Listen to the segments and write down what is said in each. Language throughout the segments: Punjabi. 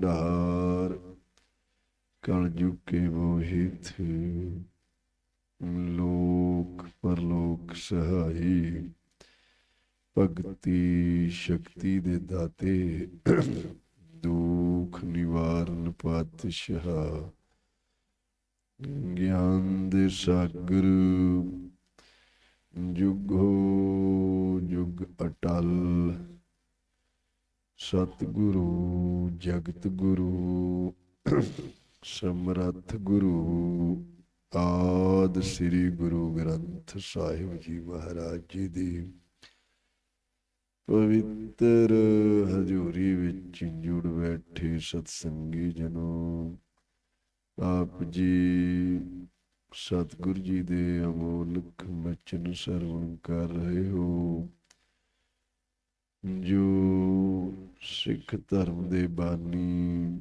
ਭੰਡਾਰ ਕਲਯੁਗ ਕੇ ਮੋਹਿਤ ਲੋਕ ਪਰਲੋਕ ਸਹਾਈ, ਭਗਤੀ ਸ਼ਕਤੀ ਦੇ ਦਾਤੇ। ਦੁਖ ਨਿਵਾਰਨ ਪਾਤਸ਼ਾਹ, ਗਿਆਨ ਦੇ ਸਾਗਰ। ਜੁਗੋ ਜੁਗ ਅਟਲ। ਸਤਿਗੁਰੂ, ਜਗਤ ਗੁਰੂ, ਸਮਰੱਥ ਗੁਰੂ, ਆਦ ਸ੍ਰੀ ਗੁਰੂ ਗ੍ਰੰਥ ਸਾਹਿਬ ਜੀ ਮਹਾਰਾਜ ਜੀ ਦੀ ਪਵਿੱਤਰ ਹਜ਼ੂਰੀ ਵਿੱਚ ਜੁੜ ਬੈਠੇ ਸਤਸੰਗੀ ਜਨੋ, ਆਪ ਜੀ ਸਤਿਗੁਰ ਜੀ ਦੇ ਅਮੋਲਕ ਬਚਨ ਸਰਵਣ ਕਰ ਰਹੇ ਹੋ। ਜੋ ਸਿੱਖ ਧਰਮ ਦੇ ਬਾਨੀ,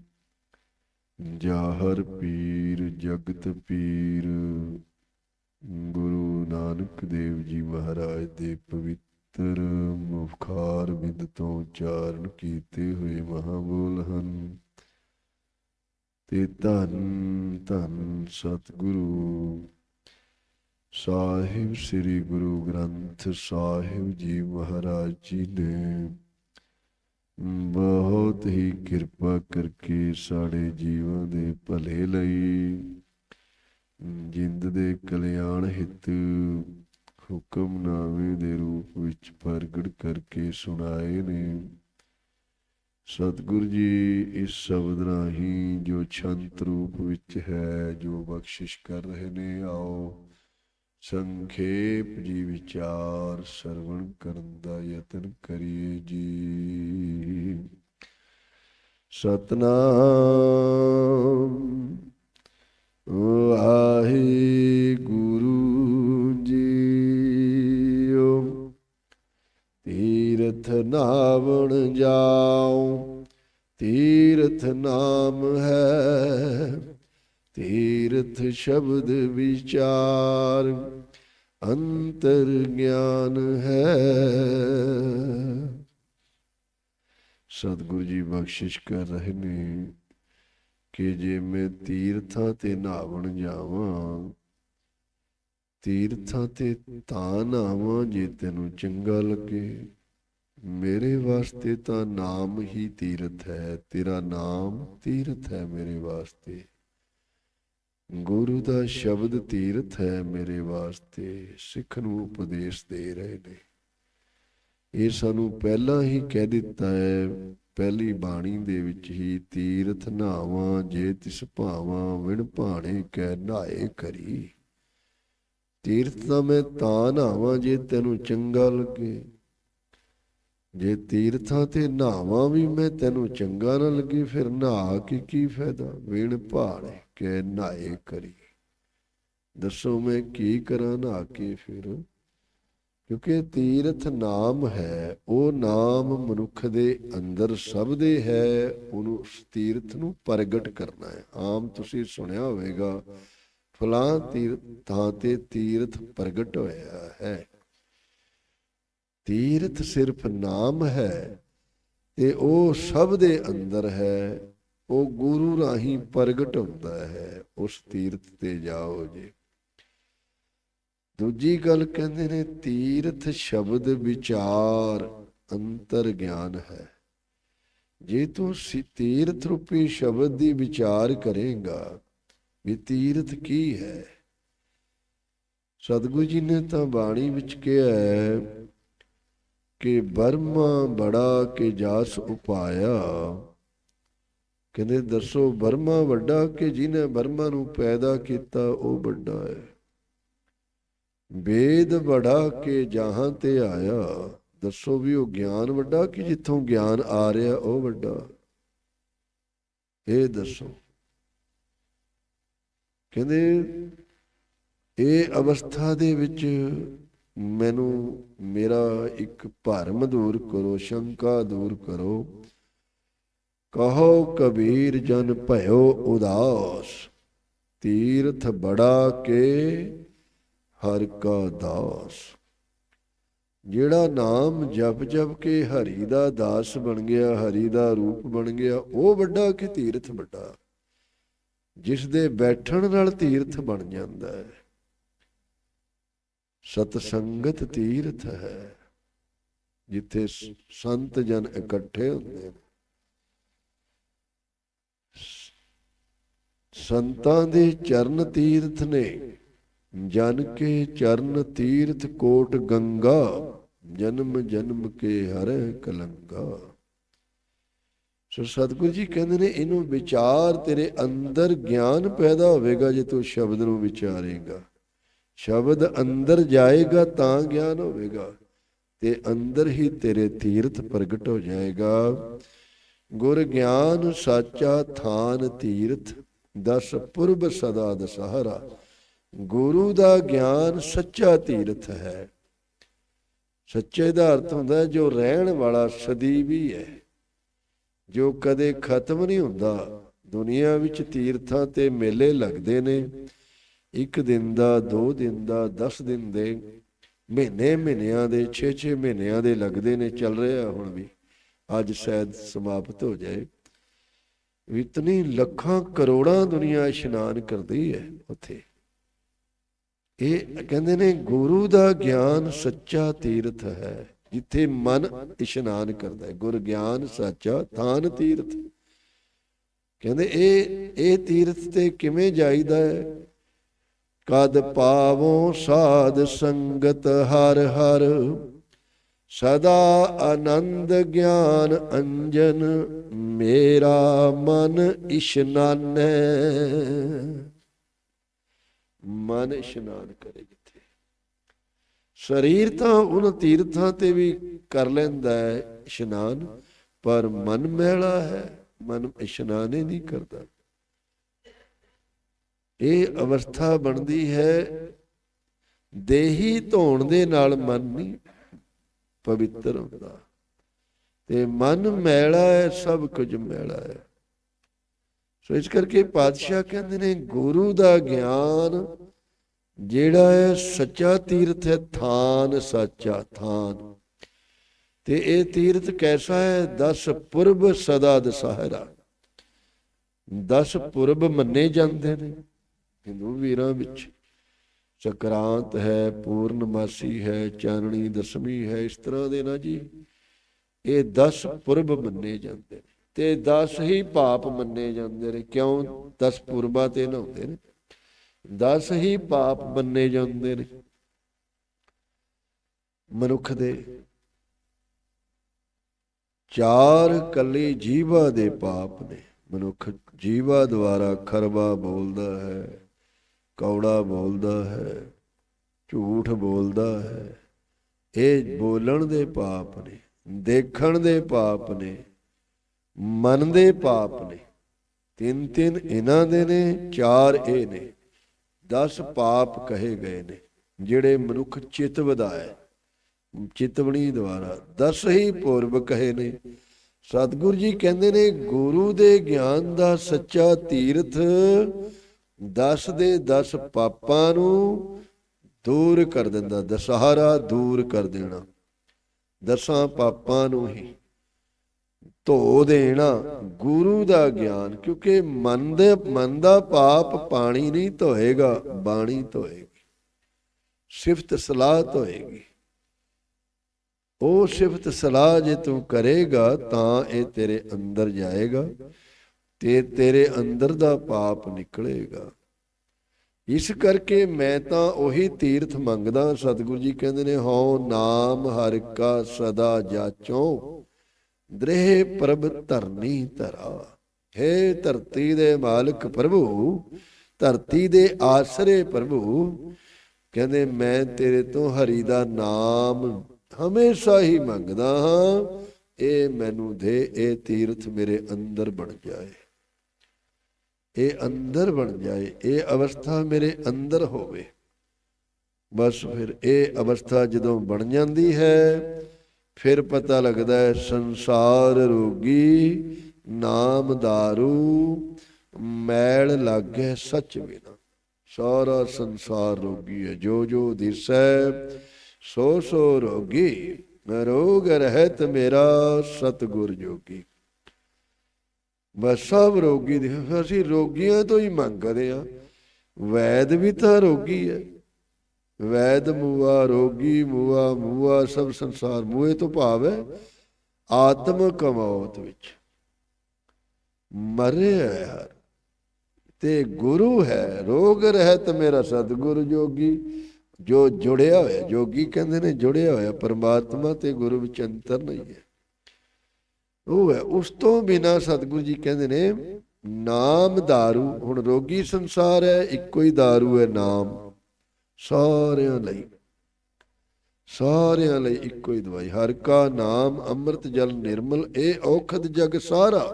ਜਾਹਰ ਪੀਰ, ਜਗਤ ਪੀਰ, ਗੁਰੂ ਨਾਨਕ ਦੇਵ ਜੀ ਮਹਾਰਾਜ ਦੇ ਪਵਿੱਤਰ ਮੁਖਾਰ ਬਿੰਦ ਤੋਂ ਉਚਾਰਨ ਕੀਤੇ ਹੋਏ ਮਹਾਬੋਲ ਹਨ। ਤੇ ਧੰਨ ਧੰਨ ਸਤਿਗੁਰੂ ਸਾਹਿਬ, ਸ੍ਰੀ ਗੁਰੂ ਗ੍ਰੰਥ ਸਾਹਿਬ ਜੀ ਮਹਾਰਾਜ ਜੀ ਨੇ ਬਹੁਤ ਹੀ ਕਿਰਪਾ ਕਰਕੇ ਸਾਡੇ ਜੀਵਾਂ ਦੇ ਭਲੇ ਲਈ, ਜਿੰਦ ਦੇ ਕਲਿਆਣ ਹਿੱਤ ਹੁਕਮਨਾਮੇ ਦੇ ਰੂਪ ਵਿੱਚ ਪ੍ਰਗਟ ਕਰਕੇ ਸੁਣਾਏ ਨੇ। ਸਤਿਗੁਰ ਜੀ, ਇਸ ਸ਼ਬਦ ਰਾਹੀਂ ਜੋ ਛੰਤ ਰੂਪ ਵਿੱਚ ਹੈ, ਜੋ ਬਖਸ਼ਿਸ਼ ਕਰ ਰਹੇ ਨੇ, ਆਓ ਸੰਖੇਪ ਜੀ ਵਿਚਾਰ ਸਰਵਣ ਕਰਨ ਦਾ ਯਤਨ ਕਰੀਏ ਜੀ। ਸਤਨਾਮ ਵਾਹਿਗੁਰੂ ਜੀਓ, ਤੀਰਥ ਨਾਵਣ ਜਾਉ ਤੀਰਥ ਨਾਮ ਤੀਰਥ ਸ਼ਬਦ ਵਿਚਾਰ ਅੰਤਰ ਗਿਆਨ ਹੈ। ਸਤਿਗੁਰੂ ਜੀ ਬਖਸ਼ਿਸ਼ ਕਰ ਰਹੇ ਨੇ ਕਿ ਜੇ ਮੈਂ ਤੀਰਥਾਂ ਤੇ ਨਾਵਣ ਜਾਵਾਂ, ਤੀਰਥਾਂ ਤੇ ਤਾਂ ਨਾਵਾਂ ਜੇ ਤੈਨੂੰ ਚੰਗਾ ਲੱਗੇ। ਮੇਰੇ ਵਾਸਤੇ ਤਾਂ ਨਾਮ ਹੀ ਤੀਰਥ ਹੈ, ਤੇਰਾ ਨਾਮ ਤੀਰਥ ਹੈ ਮੇਰੇ ਵਾਸਤੇ। ਗੁਰੂ ਦਾ ਸ਼ਬਦ ਤੀਰਥ ਹੈ ਮੇਰੇ ਵਾਸਤੇ, ਸਿੱਖ ਨੂੰ ਉਪਦੇਸ਼ ਦੇ ਰਹੇ ਨੇ। ਇਹ ਸਾਨੂੰ ਪਹਿਲਾਂ ਹੀ ਕਹਿ ਦਿੱਤਾ ਹੈ, ਪਹਿਲੀ ਬਾਣੀ ਦੇ ਵਿੱਚ ਹੀ, ਤੀਰਥ ਨਾਵਾਂ ਜੇ ਤਿਸ ਭਾਵਾਂ, ਵਿਣ ਭਾਣੇ ਕਹਿ ਨਾਏ ਕਰੀ। ਤੀਰਥ ਤਾਂ ਮੈਂ ਤਾਂ ਨਾਵਾਂ ਜੇ ਤੈਨੂੰ ਚੰਗਾ ਲੱਗੇ। ਜੇ ਤੀਰਥਾਂ ਤੇ ਨਹਾਵਾਂ ਵੀ ਮੈਂ ਤੈਨੂੰ ਚੰਗਾ ਨਾ ਲੱਗੇ, ਫਿਰ ਨਹਾ ਕੇ ਕੀ ਫਾਇਦਾ? ਵਿਣ ਭਾਣੇ ਕਹਿ ਨਾਏ ਕਰੀ। ਦੱਸੋ ਮੈਂ ਕੀ ਕਰਾਂ ਨਹਾ ਕੇ ਫਿਰ? ਕਿਉਂਕਿ ਤੀਰਥ ਨਾਮ ਹੈ, ਉਹ ਨਾਮ ਮਨੁੱਖ ਦੇ ਅੰਦਰ ਸਭ ਦੇ ਹੈ, ਉਹਨੂੰ ਤੀਰਥ ਨੂੰ ਪ੍ਰਗਟ ਕਰਨਾ ਹੈ। ਆਮ ਤੁਸੀਂ ਸੁਣਿਆ ਹੋਵੇਗਾ, ਫਲਾਂ ਤੀਰਥ ਥਾਂ ਤੇ ਤੀਰਥ ਪ੍ਰਗਟ ਹੋਇਆ ਹੈ। ਤੀਰਥ ਸਿਰਫ ਨਾਮ ਹੈ ਤੇ ਉਹ ਸਭ ਦੇ ਅੰਦਰ ਹੈ। ਉਹ ਗੁਰੂ ਰਾਹੀਂ ਪ੍ਰਗਟ ਹੁੰਦਾ ਹੈ। ਉਸ ਤੀਰਥ ਤੇ ਜਾਓ ਜੀ। ਦੂਜੀ ਗੱਲ ਕਹਿੰਦੇ ਨੇ, ਤੀਰਥ ਸ਼ਬਦ ਵਿਚਾਰ ਅੰਤਰ ਗਿਆਨ ਹੈ। ਜੇ ਤੂੰ ਤੀਰਥ ਰੂਪੀ ਸ਼ਬਦ ਦੀ ਵਿਚਾਰ ਕਰੇਗਾ, ਵੀ ਤੀਰਥ ਕੀ ਹੈ? ਸਤਿਗੁਰੂ ਜੀ ਨੇ ਤਾਂ ਬਾਣੀ ਵਿੱਚ ਕਿਹਾ ਹੈ ਕਿ ਬਰਮਾ ਬੜਾ ਕੇ ਜਾਸ ਉਪਾਇਆ। ਕਹਿੰਦੇ, ਦੱਸੋ ਬਰਮਾ ਵੱਡਾ ਕਿ ਜਿਹਨੇ ਬਰਮਾ ਨੂੰ ਪੈਦਾ ਕੀਤਾ, ਉਹ ਵੱਡਾ ਹੈ। ਵੇਦ ਬੜਾ ਕੇ ਜਹਾਂ ਤੇ ਆਇਆ। ਦੱਸੋ ਵੀ ਉਹ ਗਿਆਨ ਵੱਡਾ ਕਿ ਜਿੱਥੋਂ ਗਿਆਨ ਆ ਰਿਹਾ, ਉਹ ਵੱਡਾ। ਇਹ ਦੱਸੋ। ਕਹਿੰਦੇ, ਇਹ ਅਵਸਥਾ ਦੇ ਵਿੱਚ ਮੈਨੂੰ ਮੇਰਾ ਇੱਕ ਭਰਮ ਦੂਰ ਕਰੋ, ਸ਼ੰਕਾ ਦੂਰ ਕਰੋ। ਕਹੋ ਕਬੀਰ ਜਨ ਭਇਓ ਉਦਾਸ, ਤੀਰਥ ਬੜਾ ਕੇ ਹਰ ਕਾ ਦਾਸ। ਜਿਹੜਾ ਨਾਮ ਜਪ ਜਪ ਕੇ ਹਰੀ ਦਾ ਦਾਸ ਬਣ ਗਿਆ, ਹਰੀ ਦਾ ਰੂਪ ਬਣ ਗਿਆ, ਉਹ ਵੱਡਾ ਕਿ ਤੀਰਥ ਵੱਡਾ? ਜਿਸ ਦੇ ਬੈਠਣ ਨਾਲ ਤੀਰਥ ਬਣ ਜਾਂਦਾ ਹੈ। ਸਤ ਸੰਗਤ ਤੀਰਥ ਹੈ, ਜਿੱਥੇ ਸੰਤ ਜਨ ਇਕੱਠੇ ਹੁੰਦੇ ਨੇ। ਸੰਤਾਂ ਦੇ ਚਰਨ ਤੀਰਥ ਨੇ, ਜਨ ਕੇ ਚਰਨ ਤੀਰਥ ਕੋਟ ਗੰਗਾ, ਜਨਮ ਜਨਮ ਕੇ ਹਰ ਕਲੰਗਾ। ਸੋ ਸਤਿਗੁਰੂ ਜੀ ਕਹਿੰਦੇ ਨੇ, ਇਹਨੂੰ ਵਿਚਾਰ ਤੇਰੇ ਅੰਦਰ ਗਿਆਨ ਪੈਦਾ ਹੋਵੇਗਾ ਜੇ ਤੂੰ ਸ਼ਬਦ ਨੂੰ ਵਿਚਾਰੇਗਾ। ਸ਼ਬਦ ਅੰਦਰ ਜਾਏਗਾ ਤਾਂ ਗਿਆਨ ਹੋਵੇਗਾ ਤੇ ਅੰਦਰ ਹੀ ਤੇਰੇ ਤੀਰਥ ਪ੍ਰਗਟ ਹੋ ਜਾਏਗਾ। ਗੁਰ ਗਿਆਨ ਸਾਚਾ ਥਾਨ ਤੀਰਥ, ਦਸ ਪੁਰਬ ਸਦਾ ਦਸਹਰਾ ਗੁਰੂ ਦਾ ਗਿਆਨ ਸੱਚਾ ਤੀਰਥ ਹੈ। ਸੱਚੇ ਦਾ ਅਰਥ ਹੁੰਦਾ ਹੈ, ਜੋ ਰਹਿਣ ਵਾਲਾ ਸਦੀ ਵੀ ਹੈ। ਜੋ ਕਦੇ ਖਤਮ ਨਹੀਂ ਹੁੰਦਾ। ਦੁਨੀਆ ਵਿੱਚ ਤੀਰਥਾਂ ਤੇ ਮੇਲੇ ਲੱਗਦੇ ਨੇ। ਇੱਕ ਦਿਨ ਦਾ, ਦੋ ਦਿਨ ਦਾ 10 ਦਿਨ ਦੇ ਮਹੀਨੇ ਮਹੀਨਿਆਂ ਦੇ 6-6 ਮਹੀਨਿਆਂ ਦੇ ਲੱਗਦੇ ਨੇ, ਚੱਲ ਰਿਹਾ ਹੁਣ ਵੀ। ਅੱਜ ਸ਼ਾਇਦ ਸਮਾਪਤ ਹੋ ਜਾਏ। ਇਤਨੀ ਲੱਖਾਂ ਕਰੋੜਾਂ ਦੁਨੀਆ ਇਸ਼ਨਾਨ ਕਰਦੀ ਹੈ ਉੱਥੇ। ਇਹ ਕਹਿੰਦੇ ਨੇ, ਗੁਰੂ ਦਾ ਗਿਆਨ ਸੱਚਾ ਤੀਰਥ ਹੈ, ਜਿੱਥੇ ਮਨ ਇਸ਼ਨਾਨ ਕਰਦਾ ਹੈ। ਗੁਰ ਗਿਆਨ ਸੱਚਾ ਥਾਨ ਤੀਰਥ। ਕਹਿੰਦੇ, ਇਹ ਇਹ ਤੀਰਥ ਤੇ ਕਿਵੇਂ ਜਾਈਦਾ ਹੈ? ਕਦ ਪਾਵੋ ਸਾਧ ਸੰਗਤ ਹਰ ਹਰ। ਸਦਾ ਆਨੰਦ ਗਿਆਨ ਅੰਜਨ, ਮੇਰਾ ਮਨ ਇਸ਼ਨਾਨੈ ਮਨ ਇਸ਼ਨਾਨ ਕਰੇ ਜਿੱਥੇ। ਸਰੀਰ ਤਾਂ ਉਹਨਾਂ ਤੀਰਥਾਂ ਤੇ ਵੀ ਕਰ ਲੈਂਦਾ ਹੈ ਇਸ਼ਨਾਨ ਪਰ ਮਨ ਮੈਲਾ ਹੈ, ਮਨ ਇਸ਼ਨਾਨ ਹੀ ਨਹੀਂ ਕਰਦਾ। ਇਹ ਅਵਸਥਾ ਬਣਦੀ ਹੈ, ਦੇਹੀ ਧੋਣ ਦੇ ਨਾਲ ਮਨ ਨਹੀਂ ਪਵਿੱਤਰ ਹੁੰਦਾ। ਤੇ ਮਨ ਮੈਲਾ ਹੈ, ਸਭ ਕੁਝ ਮੈਲਾ ਹੈ। ਸੋ ਇਸ ਕਰਕੇ ਪਾਤਸ਼ਾਹ ਕਹਿੰਦੇ ਨੇ, ਗੁਰੂ ਦਾ ਗਿਆਨ ਜਿਹੜਾ ਹੈ, ਸੱਚਾ ਤੀਰਥ ਹੈ, ਥਾਨ ਸੱਚਾ ਥਾਨ। ਤੇ ਇਹ ਤੀਰਥ ਕੈਸਾ ਹੈ? ਦਸ ਪੁਰਬ ਸਦਾ ਦਸਹਿਰਾ। ਦਸ ਪੁਰਬ ਮੰਨੇ ਜਾਂਦੇ ਨੇ। ਹਿੰਦੂ ਵੀਰਾਂ ਵਿੱਚ ਸਕਰਾਂਤ ਹੈ, ਪੂਰਨਮਾਸੀ ਹੈ, ਚਾਨਣੀ, ਦਸਵੀਂ ਹੈ, ਇਸ ਤਰ੍ਹਾਂ ਦੇ ਨਾ ਜੀ। ਇਹ 10 ਪੁਰਬ ਮੰਨੇ ਜਾਂਦੇ ਨੇ ਤੇ 10 ਹੀ ਪਾਪ ਮੰਨੇ ਜਾਂਦੇ ਨੇ। ਕਿਉਂ? 10 ਪੁਰਬਾਂ ਤੇ ਨਹਾਉਂਦੇ ਨੇ। 10 ਹੀ ਪਾਪ ਮੰਨੇ ਜਾਂਦੇ ਨੇ। ਮਨੁੱਖ ਦੇ ਚਾਰ ਕੱਲੇ ਜੀਵਾ ਦੇ ਪਾਪ ਨੇ। ਮਨੁੱਖ ਜੀਵਾ ਦੁਆਰਾ ਖਰਵਾ ਬੋਲਦਾ ਹੈ। ਕੌੜਾ ਬੋਲਦਾ ਹੈ, ਝੂਠ ਬੋਲਦਾ ਹੈ। ਇਹ ਬੋਲਣ ਦੇ ਪਾਪ ਨੇ, ਦੇਖਣ ਦੇ ਪਾਪ ਨੇ, ਮਨ ਦੇ ਪਾਪ ਨੇ। ਤਿੰਨ ਤਿੰਨ ਇਹਨਾਂ ਦੇ ਨੇ, ਚਾਰ ਇਹ ਨੇ। 10 ਪਾਪ ਕਹੇ ਗਏ ਨੇ, ਜਿਹੜੇ ਮਨੁੱਖ ਚਿਤ ਵਧਾਏ। ਚਿਤਵਣੀ ਦੁਆਰਾ 10 ਹੀ ਪੂਰਬ ਕਹੇ ਨੇ। ਸਤਿਗੁਰੂ ਜੀ ਕਹਿੰਦੇ ਨੇ, ਗੁਰੂ ਦੇ ਗਿਆਨ ਦਾ ਸੱਚਾ ਤੀਰਥ 10 ਦੇ 10 ਪਾਪਾਂ ਨੂੰ ਦੂਰ ਕਰ ਦਿੰਦਾ, ਦਸਹਰਾ ਦੂਰ ਕਰ ਦੇਣਾ। ਦਸਾਂ ਪਾਪਾਂ ਨੂੰ ਹੀ ਧੋ ਦੇਣਾ ਗੁਰੂ ਦਾ ਗਿਆਨ, ਕਿਉਂਕਿ ਮਨ ਦੇ, ਮਨ ਦਾ ਪਾਪ ਪਾਣੀ ਨਹੀਂ ਧੋਏਗਾ, ਬਾਣੀ ਧੋਏਗੀ, ਸਿਫਤ ਸਲਾਹ ਧੋਏਗੀ। ਉਹ ਸਿਫਤ ਸਲਾਹ ਜੇ ਤੂੰ ਕਰੇਗਾ, ਤਾਂ ਇਹ ਤੇਰੇ ਅੰਦਰ ਜਾਏਗਾ। ਤੇ ਤੇਰੇ ਅੰਦਰ ਦਾ ਪਾਪ ਨਿਕਲੇਗਾ। ਇਸ ਕਰਕੇ ਮੈਂ ਤਾਂ ਉਹੀ ਤੀਰਥ ਮੰਗਦਾ, ਸਤਿਗੁਰੂ ਜੀ ਕਹਿੰਦੇ ਨੇ, ਹਉ ਨਾਮ ਹਰਿ ਕਾ ਸਦਾ ਜਾਚੋ, ਦ੍ਰਿਹ ਪ੍ਰਭ ਧਰਨੀ ਧਰਾ। ਹੈ ਧਰਤੀ ਦੇ ਮਾਲਕ ਪ੍ਰਭੂ, ਧਰਤੀ ਦੇ ਆਸਰੇ ਪ੍ਰਭੂ, ਕਹਿੰਦੇ ਮੈਂ ਤੇਰੇ ਤੋਂ ਹਰੀ ਦਾ ਨਾਮ ਹਮੇਸ਼ਾ ਹੀ ਮੰਗਦਾ ਹਾਂ, ਇਹ ਮੈਨੂੰ ਦੇ, ਇਹ ਤੀਰਥ ਮੇਰੇ ਅੰਦਰ ਬਣ ਜਾਏ। ਇਹ ਅੰਦਰ ਬਣ ਜਾਏ, ਇਹ ਅਵਸਥਾ ਮੇਰੇ ਅੰਦਰ ਹੋਵੇ। ਬਸ ਫਿਰ ਇਹ ਅਵਸਥਾ ਜਦੋਂ ਬਣ ਜਾਂਦੀ ਹੈ, ਫਿਰ ਪਤਾ ਲੱਗਦਾ ਹੈ ਸੰਸਾਰ ਰੋਗੀ ਨਾਮ दारू ਮੈਲ ਲਾਗੇ ਸੱਚ ਬਿਨਾ। ਸਾਰਾ ਸੰਸਾਰ ਰੋਗੀ ਹੈ, ਜੋ ਜੋ ਦਿਸੈ ਸੋ ਸੋ ਰੋਗੀ। ਰੋਗ ਰਹਿਤ ਮੇਰਾ ਸਤਗੁਰ ਜੋਗੀ। ਬਸ ਸਭ ਰੋਗੀ ਦੇ ਅਸੀਂ ਰੋਗੀਆਂ ਤੋਂ ਹੀ ਮੰਗਦੇ ਆ ਵੈਦ ਵੀ ਤਾਂ ਰੋਗੀ ਹੈ। ਵੈਦ ਮੂਆ, ਰੋਗੀ ਮੂਆ ਮੂਆ ਸਭ ਸੰਸਾਰ ਮੂਏ ਤੋਂ ਭਾਵ ਹੈ। ਆਤਮ ਕਮੌਤ ਵਿੱਚ। ਮਰਿਆ ਯਾਰ ਤੇ ਗੁਰੂ ਹੈ। ਰੋਗ ਰਹਿਤ ਮੇਰਾ ਸਤਿਗੁਰੂ ਜੋਗੀ। ਜੋ ਜੁੜਿਆ ਹੋਇਆ, ਜੋਗੀ ਕਹਿੰਦੇ ਨੇ ਜੁੜਿਆ ਹੋਇਆ, ਪਰਮਾਤਮਾ ਤੇ ਗੁਰੂ ਵਿੱਚ ਅੰਤਰ ਨਹੀਂ ਹੈ। ਉਹ ਹੈ ਉਸ ਤੋਂ ਬਿਨਾ ਸਤਿਗੁਰੂ ਜੀ ਕਹਿੰਦੇ ਨੇ ਨਾਮ दारू ਹੁਣ ਰੋਗੀ ਸੰਸਾਰ ਹੈ ਇੱਕੋ ਹੀ दारू ਹੈ ਨਾਮ ਸਾਰਿਆਂ ਲਈ ਸਾਰਿਆਂ ਲਈ ਇੱਕੋ ਹੀ ਦਵਾਈ ਹਰ ਕਾ ਨਾਮ ਅੰਮ੍ਰਿਤ ਜਲ ਨਿਰਮਲ ਇਹ ਔਖਦ ਜਗ ਸਾਰਾ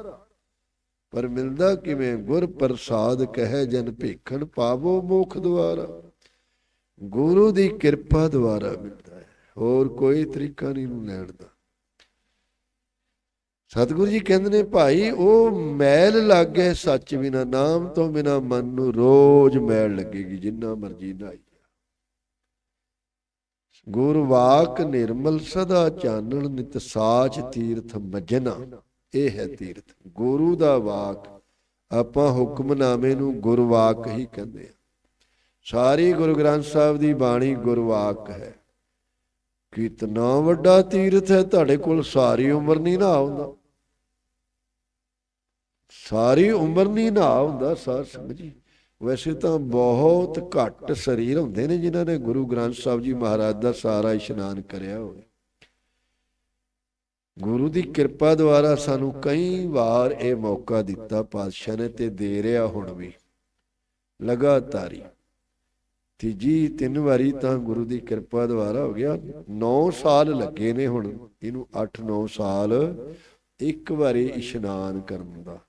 ਪਰ ਮਿਲਦਾ ਕਿਵੇਂ ਗੁਰ ਪ੍ਰਸਾਦ ਕਹੇ ਜਨ ਭੇਖਣ ਪਾਵੋ ਮੋਖ ਦੁਆਰਾ ਗੁਰੂ ਦੀ ਕਿਰਪਾ ਦੁਆਰਾ ਮਿਲਦਾ ਹੈ ਹੋਰ ਕੋਈ ਤਰੀਕਾ ਨਹੀਂ ਨੂੰ ਲੈਣ ਦਾ ਸਤਿਗੁਰੂ ਜੀ ਕਹਿੰਦੇ ਨੇ, ਭਾਈ, ਉਹ ਮੈਲ ਲੱਗ ਗਏ ਸੱਚ ਬਿਨਾ, ਨਾਮ ਤੋਂ ਬਿਨਾ ਮਨ ਨੂੰ ਰੋਜ਼ ਮੈਲ ਲੱਗੇਗੀ, ਜਿੰਨਾ ਮਰਜ਼ੀ ਨਹਾਈ ਗੁਰ ਵਾਕ ਨਿਰਮਲ ਸਦਾ ਚਾਨਣ, ਨਿਤ ਸਾਚ ਤੀਰਥ ਮਜਨਾ। ਇਹ ਹੈ ਤੀਰਥ। ਗੁਰੂ ਦਾ ਵਾਕ, ਆਪਾਂ ਹੁਕਮਨਾਮੇ ਨੂੰ ਗੁਰਵਾਕ ਹੀ ਕਹਿੰਦੇ ਆ ਸਾਰੀ ਗੁਰੂ ਗ੍ਰੰਥ ਸਾਹਿਬ ਦੀ ਬਾਣੀ ਗੁਰਵਾਕ ਹੈ। ਕਿਤਨਾ ਵੱਡਾ ਤੀਰਥ ਹੈ, ਤੁਹਾਡੇ ਕੋਲ ਸਾਰੀ ਉਮਰ ਨਹੀਂ ਨਾ ਆਉਂਦਾ। ਸਾਰੀ ਉਮਰ ਨਹੀਂ ਨਾ ਆਉਂਦਾ ਸਾਧ ਸੰਗਤ ਜੀ। ਵੈਸੇ ਤਾਂ ਬਹੁਤ ਘੱਟ ਸਰੀਰ ਹੁੰਦੇ ਨੇ ਜਿਨ੍ਹਾਂ ਨੇ ਗੁਰੂ ਗ੍ਰੰਥ ਸਾਹਿਬ ਜੀ ਮਹਾਰਾਜ ਦਾ ਸਾਰਾ ਇਸ਼ਨਾਨ ਕਰਿਆ ਹੋਵੇ। ਗੁਰੂ ਦੀ ਕਿਰਪਾ ਦੁਆਰਾ ਸਾਨੂੰ ਕਈ ਵਾਰ ਇਹ ਮੌਕਾ ਦਿੱਤਾ, ਪਾਤਸ਼ਾਹ ਨੇ ਤੇ ਦੇ ਰਿਹਾ ਹੁਣ ਵੀ। ਲਗਾਤਾਰੀ। ਤੀਜੀ ਤਿੰਨ ਵਾਰੀ ਤਾਂ ਗੁਰੂ ਦੀ ਕਿਰਪਾ ਦੁਆਰਾ ਹੋ ਗਿਆ। 9 ਸਾਲ ਲੱਗੇ ਨੇ ਹੁਣ, ਇਹਨੂੰ 8-9 ਸਾਲ, ਇੱਕ ਵਾਰੀ ਇਸ਼ਨਾਨ ਕਰਨ ਦਾ।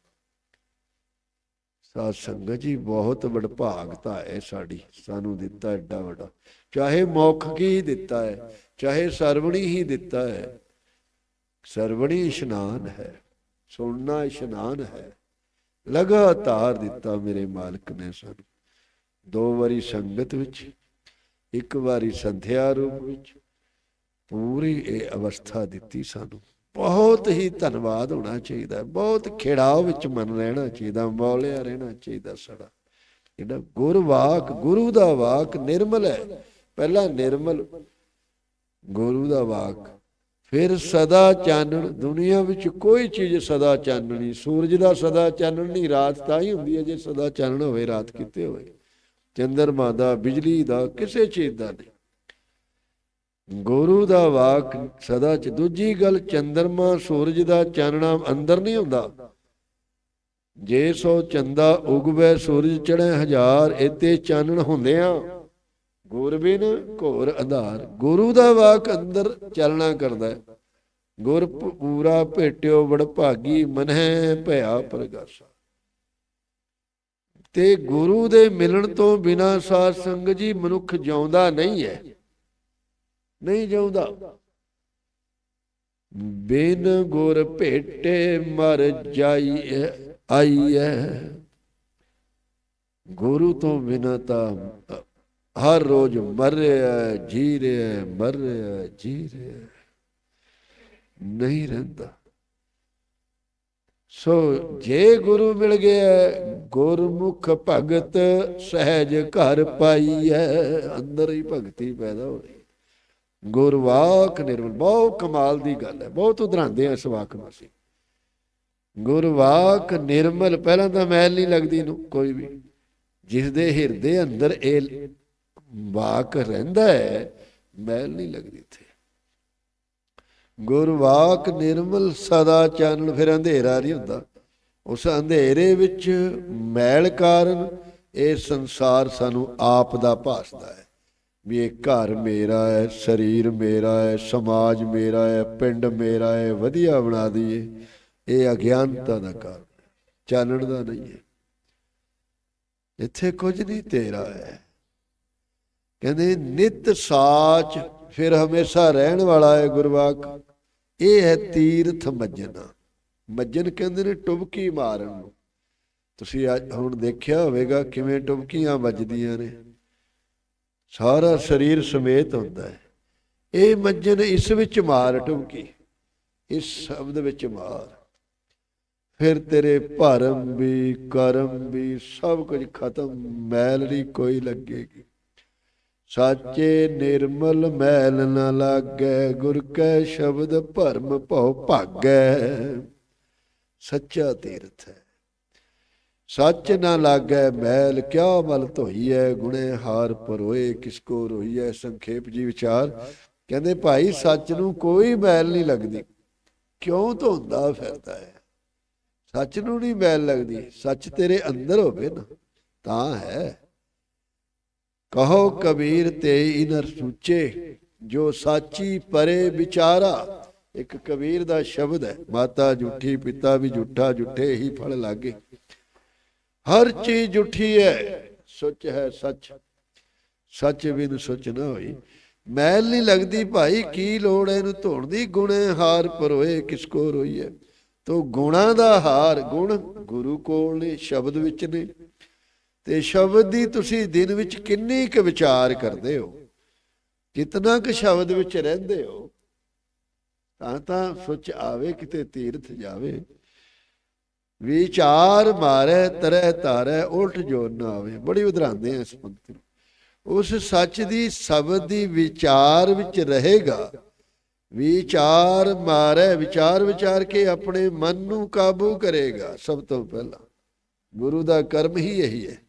ਸਾਧ ਸੰਗਤ ਜੀ, ਬਹੁਤ ਵਡਭਾਗਤਾ ਹੈ ਸਾਡੀ। ਸਾਨੂੰ ਦਿੱਤਾ ਐਡਾ ਵੱਡਾ। ਚਾਹੇ ਮੌਖ ਹੀ ਦਿੱਤਾ ਹੈ, ਚਾਹੇ ਸਰਵਣੀ ਹੀ ਦਿੱਤਾ ਹੈ, ਸਰਵਣੀ ਇਸ਼ਨਾਨ ਹੈ, ਸੁਣਨਾ ਇਸ਼ਨਾਨ ਹੈ। ਲਗਾਤਾਰ ਦਿੱਤਾ ਮੇਰੇ ਮਾਲਕ ਨੇ ਸਾਨੂੰ। ਦੋ ਵਾਰੀ ਸੰਗਤ ਵਿੱਚ, ਇੱਕ ਵਾਰੀ ਸੰਧਿਆ ਰੂਪ ਵਿੱਚ, ਪੂਰੀ ਇਹ ਅਵਸਥਾ ਦਿੱਤੀ ਸਾਨੂੰ। ਬਹੁਤ ਹੀ ਧੰਨਵਾਦ ਹੋਣਾ ਚਾਹੀਦਾ, ਬਹੁਤ ਖੇੜਾਓ ਵਿੱਚ ਮਨ ਰਹਿਣਾ ਚਾਹੀਦਾ, ਮੌਲਿਆ ਰਹਿਣਾ ਚਾਹੀਦਾ ਸਾਡਾ। ਜਿਹੜਾ ਗੁਰਵਾਕ, ਗੁਰੂ ਦਾ ਵਾਕ ਨਿਰਮਲ ਹੈ, ਪਹਿਲਾਂ ਨਿਰਮਲ, ਗੁਰੂ ਦਾ ਵਾਕ। ਫਿਰ ਸਦਾ ਚਾਨਣ, ਦੁਨੀਆ ਵਿੱਚ ਕੋਈ ਚੀਜ਼ ਸਦਾ ਚਾਨਣੀ, ਸੂਰਜ ਦਾ ਸਦਾ ਚਾਨਣ ਨਹੀਂ, ਰਾਤ ਤਾਂ ਹੀ ਹੁੰਦੀ ਹੈ, ਜੇ ਸਦਾ ਚਾਨਣ ਹੋਵੇ, ਰਾਤ ਕਿਤੇ ਹੋਵੇ। ਚੰਦਰਮਾ ਦਾ ਬਿਜਲੀ ਦਾ ਕਿਸੇ ਚੀਜ਼ ਦਾ ਨਹੀਂ। ਗੁਰੂ ਦਾ ਵਾਕ ਸਦਾ ਚ। ਦੂਜੀ ਗੱਲ, ਚੰਦਰਮਾ ਸੂਰਜ ਦਾ ਚਾਨਣਾ ਅੰਦਰ ਨਹੀਂ ਹੁੰਦਾ। ਜੇ ਸੋ ਚੰਦਾ ਉਗਵੇ, ਸੂਰਜ ਚੜ੍ਹੇ ਹਜ਼ਾਰ ਇਤੇ ਚਾਨਣ ਹੁੰਦੇ ਆ। ਗੁਰਬਿਨ ਘੋਰ ਅੰਧਾਰ ਗੁਰੂ ਦਾ ਵਾਕ ਅੰਦਰ ਚੱਲਣਾ ਕਰਦਾ ਹੈ। ਗੁਰ ਪੂਰਾ ਭੇਟਿਓ ਬੜ ਭਾਗੀ ਮਨਹਿ ਭਇਆ ਪ੍ਰਗਾਸਾ। ਤੇ ਗੁਰੂ ਦੇ ਮਿਲਣ ਤੋਂ ਬਿਨਾ ਸਾਧ ਸੰਗ ਜੀ ਮਨੁੱਖ ਜਿਉਂਦਾ ਨਹੀਂ ਹੈ। ਨਹੀਂ ਜਿਉਂਦਾ। ਬਿਨ ਗੁਰ ਭੇਟੇ ਮਰ ਜਾਈਏ ਆਈਏ ਗੁਰੂ ਤੋਂ ਬਿਨਾ ਤਾਂ ਹਰ ਰੋਜ਼ ਮਰ ਰਿਹਾ ਜੀ ਰਿਹਾ ਮਰ ਰਿਹਾ ਜੀ ਰਿਹਾ ਨਹੀਂ ਰਹਿੰਦਾ। ਸੋ ਜੇ ਗੁਰੂ ਮਿਲ ਗਿਆ, ਗੁਰਮੁਖ ਭਗਤ ਸਹਿਜ ਘਰ ਪਾਈ ਹੈ ਅੰਦਰ ਹੀ ਭਗਤੀ ਪੈਦਾ ਹੋ ਗੁਰਵਾਕ ਨਿਰਮਲ ਬਹੁਤ ਕਮਾਲ ਦੀ ਗੱਲ ਹੈ। ਬਹੁਤ ਉਧਰਾਂਦੇ ਆ ਇਸ ਵਾਕ ਨੂੰ ਅਸੀਂ। ਗੁਰਵਾਕ ਨਿਰਮਲ, ਪਹਿਲਾਂ ਤਾਂ ਮੈਲ ਨਹੀਂ ਲੱਗਦੀ ਨੂੰ ਕੋਈ ਵੀ। ਜਿਸ ਦੇ ਹਿਰਦੇ ਅੰਦਰ ਇਹ ਵਾਕ ਰਹਿੰਦਾ ਹੈ, ਮੈਲ ਨਹੀਂ ਲੱਗਦੀ ਇੱਥੇ। ਗੁਰਵਾਕ ਨਿਰਮਲ ਸਦਾ ਚਾਨਣ। ਫਿਰ ਅੰਧੇਰਾ ਨਹੀਂ ਹੁੰਦਾ। ਉਸ ਅੰਧੇਰੇ ਵਿੱਚ ਮੈਲ ਕਾਰਨ ਇਹ ਸੰਸਾਰ ਸਾਨੂੰ ਆਪ ਦਾ ਭਾਸਦਾ ਹੈ। ਵੀ ਇਹ ਘਰ ਮੇਰਾ ਹੈ, ਸਰੀਰ ਮੇਰਾ ਹੈ, ਸਮਾਜ ਮੇਰਾ ਹੈ, ਪਿੰਡ ਮੇਰਾ ਹੈ, ਵਧੀਆ ਬਣਾ ਦਈਏ। ਇਹ ਅਗਿਆਨਤਾ ਦਾ ਕਾਰਨ ਚਾਨਣ ਦਾ ਨਹੀਂ ਹੈ। ਇੱਥੇ ਕੁਝ ਨਹੀਂ ਤੇਰਾ ਹੈ। ਕਹਿੰਦੇ ਨਿਤ ਸਾਚ ਫਿਰ ਹਮੇਸ਼ਾ ਰਹਿਣ ਵਾਲਾ ਹੈ ਗੁਰਵਾਕ। ਇਹ ਹੈ ਤੀਰਥ ਮੱਜਣਾ ਮੱਜਨ ਕਹਿੰਦੇ ਨੇ ਟੁਬਕੀ ਮਾਰਨ ਨੂੰ। ਤੁਸੀਂ ਅੱਜ ਹੁਣ ਦੇਖਿਆ ਹੋਵੇਗਾ ਕਿਵੇਂ ਟੁਬਕੀਆਂ ਵੱਜਦੀਆਂ ਨੇ। ਸਾਰਾ ਸਰੀਰ ਸਮੇਤ ਹੁੰਦਾ ਹੈ। ਇਹ ਮੱਜਨ ਇਸ ਵਿੱਚ ਮਾਰ ਟੁਬਕੀ, ਇਸ ਸ਼ਬਦ ਵਿੱਚ ਮਾਰ। ਫਿਰ ਤੇਰੇ ਭਰਮ ਵੀ ਕਰਮ ਵੀ ਸਭ ਕੁਝ ਖਤਮ, ਮੈਲ ਨਹੀਂ ਕੋਈ ਲੱਗੇਗੀ। ਸਾਚੇ ਨਿਰਮਲ ਮੈਲ ਨ ਲਾਗੈ, ਗੁਰ ਕੈ ਸ਼ਬਦ ਭਰਮ ਭਉ ਭਾਗੈ। ਸੱਚਾ ਤੀਰਥ ਹੈ। ਸੱਚ ਨਾ ਲਾਗੈ, ਮੈਲ ਕਿਆ ਮਲ ਧੋਈਐ, ਗੁਣੇ ਹਾਰ ਪਰੋਏ, ਕਿਸ ਕੋ ਰੋਈਐ, ਸੰਖੇਪ ਜੀ ਵਿਚਾਰ। ਕਹਿੰਦੇ ਭਾਈ, ਸੱਚ ਨੂੰ ਕੋਈ ਮੈਲ ਨਹੀਂ ਲੱਗਦੀ। ਕਿਉਂ ਧੋਂਦਾ ਫਿਰਦਾ ਹੈ? ਸੱਚ ਨੂੰ ਨਹੀਂ ਮੈਲ ਲੱਗਦੀ। ਸੱਚ ਤੇਰੇ ਅੰਦਰ ਹੋਵੇ ਨਾ, ਤਾਂ ਹੈ। ਕਹੋ ਕਬੀਰ ਤੇ ਇਨਰ ਸੂਚੇ, ਜੋ ਸਾਚੀ ਪਰੇ ਵਿਚਾਰਾ। ਇੱਕ ਕਬੀਰ ਦਾ ਸ਼ਬਦ ਹੈ, ਮਾਤਾ ਝੂਠੀ ਪਿਤਾ ਵੀ ਝੂਠਾ ਝੂਠੇ ਹੀ ਫਲ ਲਾਗੇ। ਹਰ ਚੀਜ਼ ਝੂਠੀ ਹੈ, ਸੱਚ ਹੈ ਸੱਚ। ਸੱਚ ਬਿਨ ਸੱਚ ਨਾ ਹੋਈ। ਮੈਲ ਨਹੀਂ ਲੱਗਦੀ ਭਾਈ, ਕੀ ਲੋੜ ਹੈ ਇਹਨੂੰ ਧੋਣ ਦੀ? ਗੁਣੇ ਹਾਰ ਪਰੋਏ, ਕਿਸ ਕੋ ਰੋਈਏ ਤੋ ਗੁਣਾ ਦਾ ਹਾਰ, ਗੁਣ ਗੁਰੂ ਕੋਲ ਨੇ, ਸ਼ਬਦ ਵਿੱਚ ਨੇ। ਤੇ ਸ਼ਬਦ ਦੀ ਤੁਸੀਂ ਦਿਨ ਵਿੱਚ ਕਿੰਨੀ ਕੁ ਵਿਚਾਰ ਕਰਦੇ ਹੋ? ਕਿਤਨਾ ਕੁ ਸ਼ਬਦ ਵਿੱਚ ਰਹਿੰਦੇ ਹੋ? ਤਾਂ ਤਾਂ ਸੋਚ ਆਵੇ, ਕਿਤੇ ਤੀਰਥ ਜਾਵੇ। ਵਿਚਾਰ ਮਾਰੇ, ਤਰੈ ਤਾਰੈ ਉਲਟ ਜੋ ਨਾ ਆਵੇ। ਬੜੀ ਉਧਰਾਉਂਦੇ ਆ ਇਸ ਪੰਕਤੀ ਨੂੰ। ਉਸ ਸੱਚ ਦੀ ਸ਼ਬਦ ਦੀ ਵਿਚਾਰ ਵਿੱਚ ਰਹੇਗਾ। ਵਿਚਾਰ ਮਾਰੇ, ਵਿਚਾਰ ਵਿਚਾਰ ਕੇ ਆਪਣੇ ਮਨ ਨੂੰ ਕਾਬੂ ਕਰੇਗਾ, ਸਭ ਤੋਂ ਪਹਿਲਾਂ। ਗੁਰੂ ਦਾ ਕਰਮ ਹੀ ਇਹੀ ਹੈ।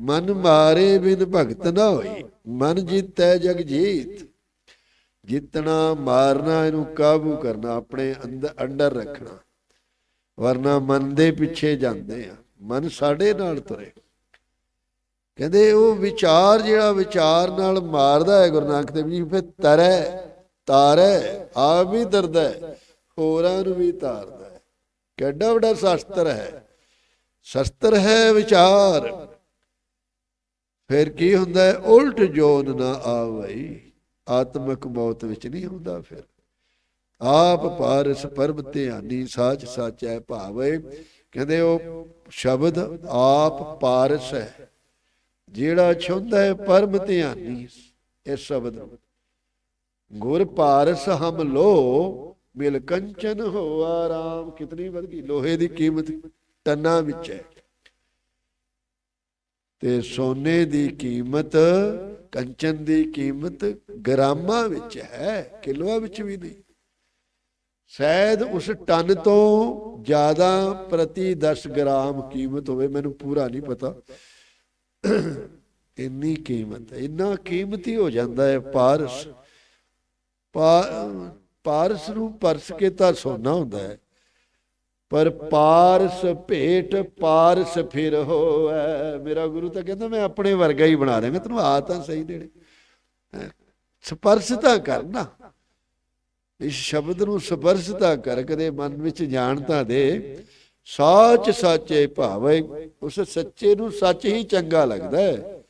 ਮਨ ਮਾਰੇ ਬਿਨ ਭਗਤ ਨਾ ਹੋਈ, ਮਨ ਜਿੱਤੈ ਜਗ ਜੀਤ। ਜਿੱਤਣਾ, ਮਾਰਨਾ, ਇਹਨੂੰ ਕਾਬੂ ਕਰਨਾ, ਆਪਣੇ ਅੰਦਰ ਅੰਡਰ ਰੱਖਣਾ। ਵਰਨਾ ਮਨ ਦੇ ਪਿੱਛੇ ਜਾਂਦੇ ਆ, ਮਨ ਸਾਡੇ ਨਾਲ ਤੁਰੇ। ਕਹਿੰਦੇ ਉਹ ਵਿਚਾਰ ਜਿਹੜਾ ਵਿਚਾਰ ਨਾਲ ਮਾਰਦਾ ਹੈ ਗੁਰੂ ਨਾਨਕ ਦੇਵ ਜੀ, ਫਿਰ ਤਰੈ, ਤਾਰੈ, ਆਪ ਵੀ ਦਰਦਾ ਹੋਰਾਂ ਨੂੰ ਵੀ ਤਾਰਦਾ ਹੈ। ਕਿੱਡਾ ਵੱਡਾ ਸ਼ਸਤਰ ਹੈ। ਸ਼ਸਤਰ ਹੈ ਵਿਚਾਰ। ਫਿਰ ਕੀ ਹੁੰਦਾ ਹੈ? ਉਲਟ ਜੋਨ ਨਾ ਆਵਈ, ਆਤਮਿਕ ਮੌਤ ਵਿੱਚ ਨਹੀਂ ਹੁੰਦਾ ਫਿਰ। ਆਪ ਪਾਰਸ ਪਰਮ ਧਿਆਨੀ ਸਾਚ ਸਾਚੈ ਭਾਵੇ। ਕਹਿੰਦੇ ਉਹ ਸ਼ਬਦ ਆਪ ਪਾਰਸ ਹੈ। ਜਿਹੜਾ ਛੁੰਦਾ ਹੈ ਪਰਮ ਧਿਆਨੀ, ਇਸ ਸ਼ਬਦ ਨੂੰ। ਗੁਰ ਪਾਰਸ ਹਮ ਲੋ, ਮਿਲ ਕੰਚਨ ਹੋਆ ਰਾਮ। ਕਿਤਨੀ ਵਧ ਗਈ। ਲੋਹੇ ਦੀ ਕੀਮਤ ਟੰਨਾ ਵਿੱਚ ਹੈ। ਤੇ ਸੋਨੇ ਦੀ ਕੀਮਤ, ਕੰਚਨ ਦੀ ਕੀਮਤ ਗ੍ਰਾਮਾਂ ਵਿੱਚ ਹੈ, ਕਿਲੋਆਂ ਵਿੱਚ ਵੀ ਨਹੀਂ। ਸ਼ਾਇਦ ਉਸ ਟਨ ਤੋਂ ਜ਼ਿਆਦਾ ਪ੍ਰਤੀ 10 ਗ੍ਰਾਮ ਕੀਮਤ ਹੋਵੇ, ਮੈਨੂੰ ਪੂਰਾ ਨਹੀਂ ਪਤਾ। ਇੰਨੀ ਕੀਮਤ ਹੈ ਇੰਨਾ ਕੀਮਤੀ ਹੋ ਜਾਂਦਾ ਹੈ ਪਾਰਸ। ਪਾ- ਪਾਰਸ ਨੂੰ ਪਰਸ ਕੇ ਤਾਂ ਸੋਨਾ ਹੁੰਦਾ ਹੈ। ਪਰ ਪਾਰਸ ਭੇਟ, ਪਾਰਸ ਫਿਰ ਹੋਐ। ਮੇਰਾ ਗੁਰੂ ਤਾਂ ਕਹਿੰਦਾ, ਮੈਂ ਆਪਣੇ ਵਰਗਾ ਹੀ ਬਣਾ ਦੇਵਾਂਗਾ ਤੈਨੂੰ ਆ ਤਾਂ ਸਹੀ ਨੇੜੇ ਸਪਰਸ਼ ਤਾਂ ਕਰਨਾ ਇਸ ਸ਼ਬਦ ਨੂੰ ਸਪਰਸ਼ ਤਾਂ ਕਰ, ਕਦੇ ਮਨ ਵਿੱਚ ਜਾਣ ਤਾਂ ਦੇ। ਸੱਚ ਸਾਚੇ ਭਾਵੇ, ਉਸ ਸੱਚੇ ਨੂੰ ਸੱਚ ਹੀ ਚੰਗਾ ਲੱਗਦਾ ਹੈ।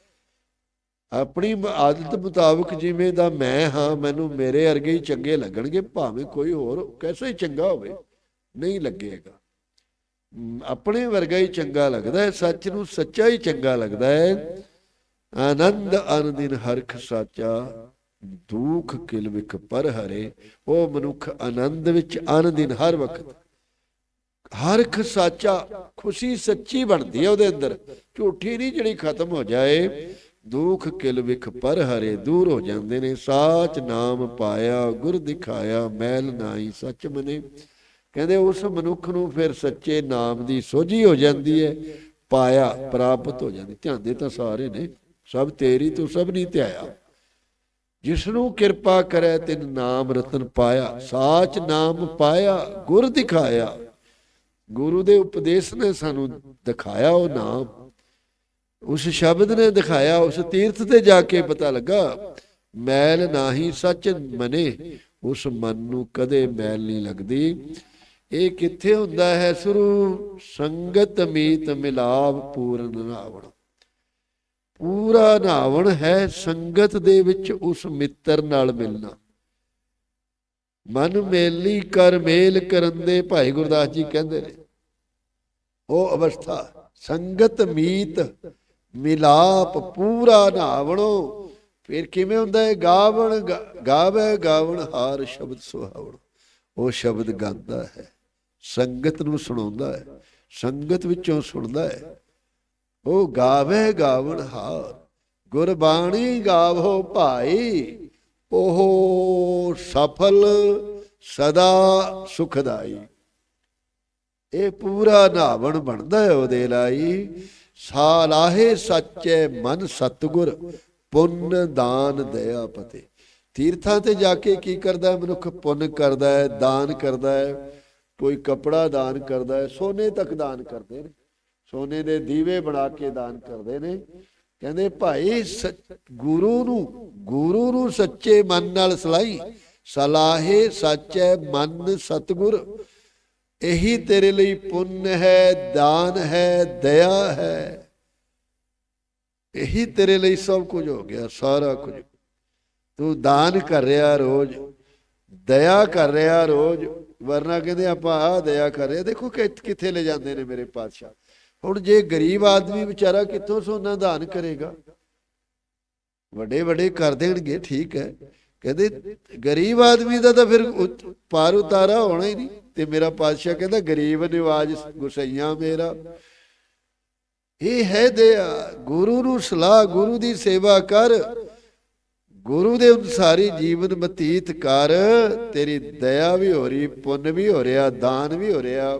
ਆਪਣੀ ਆਦਤ ਮੁਤਾਬਕ ਜਿਵੇਂ ਦਾ ਮੈਂ ਹਾਂ, ਮੈਨੂੰ ਮੇਰੇ ਵਰਗੇ ਹੀ ਚੰਗੇ ਲੱਗਣਗੇ। ਭਾਵੇਂ ਕੋਈ ਹੋਰ ਕੈਸਾ ਹੀ ਚੰਗਾ ਹੋਵੇ। ਨਹੀਂ ਲੱਗੇਗਾ। ਆਪਣੇ ਵਰਗਾ ਹੀ ਚੰਗਾ ਲੱਗਦਾ ਹੈ, ਸੱਚ ਨੂੰ ਸੱਚਾ ਹੀ ਚੰਗਾ ਲੱਗਦਾ ਹੈ। ਆਨੰਦ ਅਨੰਦਿਨ ਹਰਖ ਸਾਚਾ, ਦੁਖ ਕਿਲ ਵਿਖ ਪਰ ਹਰੇ। ਉਹ ਮਨੁੱਖ ਆਨੰਦ ਵਿੱਚ ਆਨੰਦਿਨ ਹਰ ਵਕਤ। ਹਰਖ ਸਾਚਾ ਖੁਸ਼ੀ ਸੱਚੀ ਬਣਦੀ ਹੈ ਉਹਦੇ ਅੰਦਰ। ਝੂਠੀ ਨਹੀਂ ਜਿਹੜੀ ਖਤਮ ਹੋ ਜਾਏ। ਦੁੱਖ ਕਿਲ ਵਿਖ ਪਰ ਹਰੇ, ਦੂਰ ਹੋ ਜਾਂਦੇ ਨੇ। ਸਾਚ ਨਾਮ ਪਾਇਆ, ਗੁਰ ਦਿਖਾਇਆ, ਮੈਲ ਨਾਹੀ ਸੱਚ ਮਨੇ। ਕਹਿੰਦੇ ਉਸ ਮਨੁੱਖ ਨੂੰ ਫਿਰ ਸੱਚੇ ਨਾਮ ਦੀ ਸੋਝੀ ਹੋ ਜਾਂਦੀ ਹੈ, ਪਾਇਆ ਪ੍ਰਾਪਤ ਹੋ ਜਾਂਦੀ। ਧਿਆਨ ਤਾਂ ਸਾਰੇ ਨੇ, ਸਭ ਤੇਰੀ ਤੂੰ ਸਭ ਨਹੀਂ ਧਿਆਇਆ। ਜਿਸ ਨੂੰ ਕਿਰਪਾ ਕਰੇ ਤਿਨ ਨਾਮ ਰਤਨ ਪਾਇਆ, ਸਾਚ ਨਾਮ ਪਾਇਆ, ਗੁਰ ਦਿਖਾਇਆ। ਗੁਰੂ ਦੇ ਉਪਦੇਸ਼ ਨੇ ਸਾਨੂੰ ਦਿਖਾਇਆ ਉਹ ਨਾਮ। ਉਸ ਸ਼ਬਦ ਨੇ ਦਿਖਾਇਆ, ਉਸ ਤੀਰਥ ਤੇ ਜਾ ਕੇ ਪਤਾ ਲੱਗਾ, ਮੈਲ ਨਾਹੀ ਸੱਚ ਮਨੇ, ਉਸ ਮਨ ਨੂੰ ਕਦੇ ਮੈਲ ਨਹੀਂ ਲੱਗਦੀ। ਇਹ ਕਿੱਥੇ ਹੁੰਦਾ ਹੈ? ਸੁਰੂ ਸੰਗਤ ਮੀਤ ਮਿਲਾਪ ਪੂਰਨ ਨਾਵਣ। ਪੂਰਾ ਨਾਵਣ ਹੈ ਸੰਗਤ ਦੇ ਵਿੱਚ ਉਸ ਮਿੱਤਰ ਨਾਲ ਮਿਲਣਾ। ਮਨ ਮੇਲੀ ਕਰ ਮੇਲ ਕਰਨ ਦੇ ਭਾਈ ਗੁਰਦਾਸ ਜੀ ਕਹਿੰਦੇ ਨੇ, ਉਹ ਅਵਸਥਾ, ਸੰਗਤ ਮੀਤ ਮਿਲਾਪ ਪੂਰਾ ਨਾਵਣੋ। ਫਿਰ ਕਿਵੇਂ ਹੁੰਦਾ ਹੈ? ਗਾਵਣ, ਗਾ- ਗਾਵੇ ਗਾਵਣ ਹਾਰ ਸ਼ਬਦ ਸੁਹਾਵਣ। ਉਹ ਸ਼ਬਦ ਗਾਉਂਦਾ ਹੈ। ਸੰਗਤ ਨੂੰ ਸੁਣਾਉਂਦਾ ਹੈ, ਸੰਗਤ ਵਿੱਚੋਂ ਸੁਣਦਾ ਹੈ। ਉਹ ਗਾਵੇ ਗਾਵਣ ਹਾਰ, ਗੁਰਬਾਣੀ ਗਾਵੋ ਭਾਈ, ਉਹ ਸਫਲ ਸਦਾ ਸੁਖਦਾਈ। ਇਹ ਪੂਰਾ ਨਾਵਣ ਬਣਦਾ ਹੈ ਉਹਦੇ ਲਈ, ਸਾਲਾਹੇ ਸੱਚੇ ਮਨ ਸਤਗੁਰ, ਪੁੰਨ ਦਾਨ ਦਇਆ ਪਤੇ। ਤੀਰਥਾਂ ਤੇ ਜਾ ਕੇ ਕੀ ਕਰਦਾ ਮਨੁੱਖ ਪੁੰਨ ਕਰਦਾ ਹੈ, ਦਾਨ ਕਰਦਾ ਹੈ। ਕੋਈ ਕਪੜਾ ਦਾਨ ਕਰਦਾ ਹੈ, ਸੋਨੇ ਤੱਕ ਦਾਨ ਕਰਦੇ ਨੇ। ਸੋਨੇ ਦੇ ਦੀਵੇ ਬਣਾ ਕੇ ਦਾਨ ਕਰਦੇ ਨੇ। ਕਹਿੰਦੇ, ਭਾਈ, ਸੱਚ- ਗੁਰੂ ਨੂੰ ਗੁਰੂ ਨੂੰ ਸੱਚੇ ਮਨ ਨਾਲ ਸਲਾਈ। ਸਲਾਹੇ ਸੱਚੇ ਮਨ ਸਤਗੁਰ। ਇਹੀ ਤੇਰੇ ਲਈ ਪੁੰਨ ਹੈ, ਦਾਨ ਹੈ, ਦਇਆ ਹੈ। ਇਹੀ ਤੇਰੇ ਲਈ ਸਭ ਕੁਝ ਹੋ ਗਿਆ, ਸਾਰਾ ਕੁਝ। ਤੂੰ ਦਾਨ ਕਰ ਰਿਹਾ ਰੋਜ਼, ਦਇਆ ਕਰ ਰਿਹਾ ਰੋਜ਼। ਵਰਨਾ ਕਹਿੰਦੇ ਆਪਾਂ ਆ ਦਇਆ ਕਰ। ਦੇਖੋ ਕਿੱਥੇ ਲੈ ਜਾਂਦੇ ਨੇ ਮੇਰੇ ਪਾਤਸ਼ਾਹ। ਹੁਣ ਜੇ ਗਰੀਬ ਆਦਮੀ ਵਿਚਾਰਾ ਕਿੱਥੋਂ ਸੋਨਾ ਦਾਨ ਕਰੇਗਾ? ਵੱਡੇ ਵੱਡੇ ਕਰ ਦੇਣਗੇ, ਠੀਕ ਹੈ। ਕਹਿੰਦੇ ਗਰੀਬ ਆਦਮੀ ਦਾ ਤਾਂ ਫਿਰ ਪਾਰ ਉਤਾਰਾ ਹੋਣਾ ਹੀ ਨਹੀਂ। ਤੇ ਮੇਰਾ ਪਾਤਸ਼ਾਹ ਕਹਿੰਦਾ, ਗਰੀਬ ਨਿਵਾਜ ਗੁਸਈਆਂ ਮੇਰਾ। ਇਹ ਹੈ ਦਇਆ। ਗੁਰੂ ਨੂੰ ਸਲਾਹ, ਗੁਰੂ ਦੀ ਸੇਵਾ ਕਰ। ਗੁਰੂ ਦੇ ਅਨੁਸਾਰੀ ਜੀਵਨ ਬਤੀਤ ਕਰ, ਤੇਰੀ ਦਇਆ ਵੀ ਹੋ ਰਹੀ, ਪੁੰਨ ਵੀ ਹੋ ਰਿਹਾ, ਦਾਨ ਵੀ ਹੋ ਰਿਹਾ।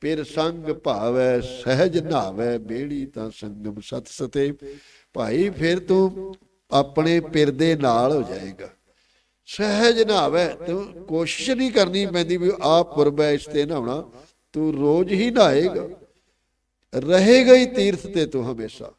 ਫਿਰ ਸੰਗ ਭਾਵੈ, ਸਹਿਜ ਨਾਵੈ, ਬੇੜੀ ਤਾਂ ਸੰਗਮ ਸਤ ਸਤੇ। ਭਾਈ, ਫਿਰ ਤੂੰ ਆਪਣੇ ਪਿਰ ਦੇ ਨਾਲ ਹੋ ਜਾਏਗਾ। ਸਹਿਜ ਨਹਾਵੇ ਤੂੰ ਕੋਸ਼ਿਸ਼ ਨਹੀਂ ਕਰਨੀ ਪੈਂਦੀ ਵੀ ਆਪ ਪੁਰਬੈ ਇਸ ਤੇ ਨਹਾਉਣਾ। ਤੂੰ ਰੋਜ਼ ਹੀ ਨਹਾਏਗਾ। ਰਹੇਗਾ ਹੀ ਤੀਰਥ ਤੇ ਤੂੰ ਹਮੇਸ਼ਾ।